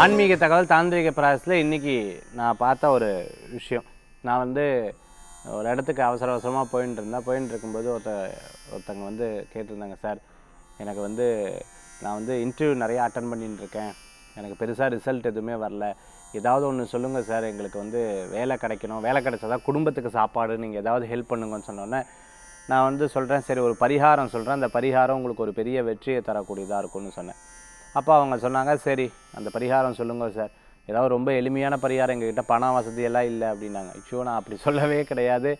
ஆன்மீக தகவல் தாந்திரிக பிராசஸில் இன்றைக்கி நான் பார்த்த ஒரு விஷயம். நான் வந்து ஒரு இடத்துக்கு அவசர அவசரமாக போயின்னு இருந்தேன் போயின்னு இருக்கும்போது ஒருத்த ஒருத்தங்க வந்து கேட்டிருந்தாங்க சார் எனக்கு வந்து நான் வந்து இன்டர்வியூ நிறைய அட்டன் பண்ணிட்டு இருக்கேன். எனக்கு பெருசாக ரிசல்ட் எதுவுமே வரல. ஏதாவது ஒன்று சொல்லுங்கள் சார். எங்களுக்கு வந்து வேலை கிடைக்கணும். வேலை கிடைச்சாதான் குடும்பத்துக்கு சாப்பாடு. நீங்கள் ஏதாவது ஹெல்ப் பண்ணுங்கன்னு சொன்னோன்னே நான் வந்து சொல்கிறேன் சரி ஒரு பரிகாரம் சொல்கிறேன் அந்த பரிகாரம் உங்களுக்கு ஒரு பெரிய வெற்றியை தரக்கூடியதாக இருக்கும்னு சொன்னேன். அப்போ அவங்க சொன்னாங்க சரி அந்த பரிகாரம் சொல்லுங்கள் சார். ஏதாவது ரொம்ப எளிமையான பரிகாரம் எங்ககிட்ட பண வசதி எல்லாம் இல்லை அப்படின்னாங்க. ஐயோ நான் அப்படி சொல்லவே கிடையாது.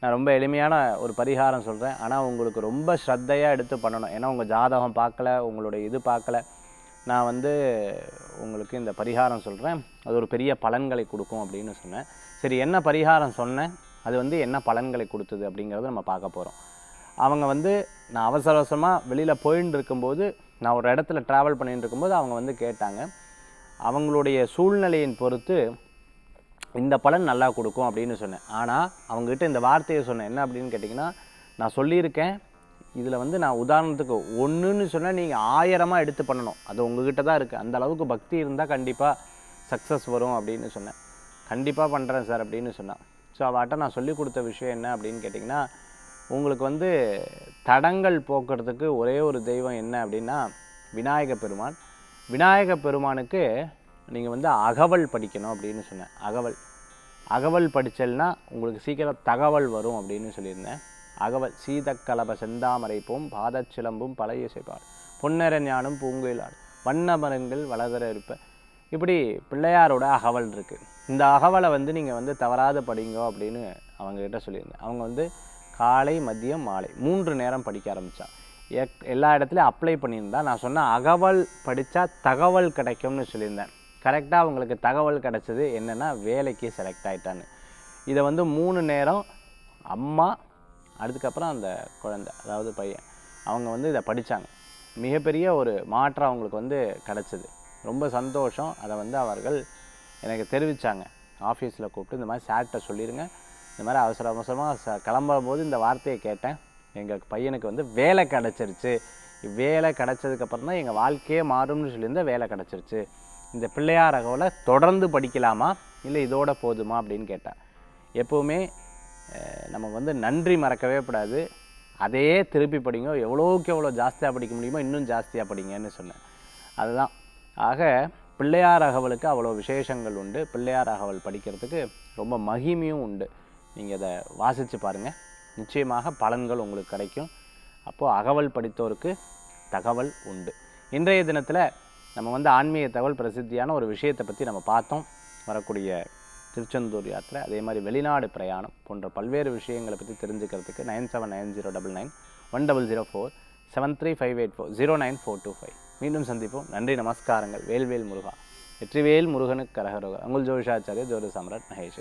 நான் ரொம்ப எளிமையான ஒரு பரிகாரம் சொல்கிறேன் ஆனால் உங்களுக்கு ரொம்ப ஸ்ரத்தையாக எடுத்து பண்ணணும். ஏன்னா உங்கள் ஜாதகம் பார்க்கல உங்களுடைய இது பார்க்கல. நான் வந்து உங்களுக்கு இந்த பரிகாரம் சொல்கிறேன் அது ஒரு பெரிய பலன்களை கொடுக்கும் அப்படின்னு சொன்னேன். சரி என்ன பரிகாரம் சொன்னேன்? அது வந்து என்ன பலன்களை கொடுத்தது அப்படிங்கிறத நம்ம பார்க்க போகிறோம் அவங்க வந்து நான் அவசர அவசரமாக வெளியில் போயின்னு இருக்கும்போது நான் ஒரு இடத்துல ட்ராவல் பண்ணிகிட்டு இருக்கும்போது அவங்க வந்து கேட்டாங்க. அவங்களுடைய சூழ்நிலையின் பொறுத்து இந்த பலன் நல்லா கொடுக்கும் அப்படின்னு சொன்னேன். ஆனால் அவங்ககிட்ட இந்த வார்த்தையை சொன்னேன். என்ன அப்படின்னு கேட்டிங்கன்னா நான் சொல்லியிருக்கேன். இதில் வந்து நான் உதாரணத்துக்கு ஒன்றுன்னு சொன்னால் நீங்கள் ஆயிரமாக எடுத்து பண்ணணும். அது உங்ககிட்ட தான் இருக்குது அந்த அளவுக்கு பக்தி இருந்தால் கண்டிப்பாக சக்ஸஸ் வரும் அப்படின்னு சொன்னேன். கண்டிப்பாக பண்ணுறேன் சார் அப்படின்னு சொன்னான். ஸோ அவட்ட நான் சொல்லிக் கொடுத்த விஷயம் என்ன அப்படின்னு கேட்டிங்கன்னா உங்களுக்கு வந்து தடங்கள் போக்குறதுக்கு ஒரே ஒரு தெய்வம் என்ன அப்படின்னா விநாயக பெருமான். விநாயக பெருமானுக்கு நீங்கள் வந்து அகவல் படிக்கணும் அப்படின்னு சொன்னேன். அகவல். அகவல் படித்தல்னா உங்களுக்கு சீக்கிரம் தகவல் வரும் அப்படின்னு சொல்லியிருந்தேன். அகவல். சீதக்கலப செந்தாமரைப்பும் பாதச்சிலம்பும் பழைய இசைப்பாடு பொன்னர ஞானம் பூங்குயிலாடு. வண்ண மரங்கள் வளதர இருப்ப. இப்படி பிள்ளையாரோட அகவல் இருக்குது இந்த அகவலை வந்து நீங்கள் வந்து தவறாத படிங்க அப்படின்னு அவங்கக்கிட்ட சொல்லியிருந்தேன். அவங்க வந்து காலை மதியம் மாலை. மூன்று நேரம் படிக்க ஆரம்பித்தான் எக் எல்லா இடத்துலையும் அப்ளை பண்ணியிருந்தா நான் சொன்ன அகவல் படித்தா தகவல் கிடைக்கும்னு சொல்லியிருந்தேன். கரெக்டாக அவங்களுக்கு தகவல் கிடச்சது என்னென்னா வேலைக்கு செலக்ட் ஆகிட்டான்னு இதை வந்து மூணு நேரம் அம்மா அதுக்கப்புறம் அந்த குழந்தை அதாவது பையன் அவங்க வந்து இதை படித்தாங்க மிகப்பெரிய ஒரு மாற்றம் அவங்களுக்கு வந்து கிடச்சிது. ரொம்ப சந்தோஷம். அதை வந்து அவர்கள் எனக்கு தெரிவித்தாங்க ஆஃபீஸில் கூப்பிட்டு இந்த மாதிரி சார்கிட்ட சொல்லிடுங்க இந்த மாதிரி அவசர அவசரமாக ச கிளம்பும் போது இந்த வார்த்தையை கேட்டேன். எங்கள் பையனுக்கு வந்து வேலை கிடச்சிருச்சு. வேலை கிடச்சதுக்கப்புறம் தான் எங்கள் வாழ்க்கையே மாறும்னு சொல்லியிருந்தால் வேலை கிடச்சிருச்சு. இந்த பிள்ளையார் அகவலை தொடர்ந்து படிக்கலாமா? இல்லை இதோட போதுமா? அப்படின்னு கேட்டேன் எப்போவுமே நமக்கு நம்ம வந்து நன்றி மறக்கவே கூடாது. அதையே திருப்பி படிங்க. எவ்வளோக்கு எவ்வளோ ஜாஸ்தியாக படிக்க முடியுமோ இன்னும் ஜாஸ்தியாக படிங்கன்னு சொன்னேன். அதுதான். ஆக பிள்ளையார் அகவலுக்கு அவ்வளோ விசேஷங்கள் உண்டு. பிள்ளையார் அகவல் படிக்கிறதுக்கு ரொம்ப மகிமையும் உண்டு. நீங்கள் அதை வாசித்து பாருங்கள் நிச்சயமாக பலன்கள் உங்களுக்கு கிடைக்கும். அப்போது அகவல் படித்தோருக்கு தகவல் உண்டு. இன்றைய தினத்தில் நம்ம வந்து ஆன்மீக தகவல் பிரசித்தியான ஒரு விஷயத்தை பற்றி நம்ம பார்த்தோம். வரக்கூடிய திருச்செந்தூர் யாத்திரை அதே மாதிரி வெளிநாடு பிரயாணம் போன்ற பல்வேறு விஷயங்களை பற்றி தெரிஞ்சுக்கிறதுக்கு nine seven nine zero double nine one double zero four seven three five eight four zero nine four two five. மீண்டும் சந்திப்போம். நன்றி நமஸ்காரங்கள். வேல்வேல் முருகா. வெற்றிவேல் முருகனுக்கு கரகரோக. அங்குல் ஜோஷாச்சாரிய ஜோதி சம்ராட் மகேஷ்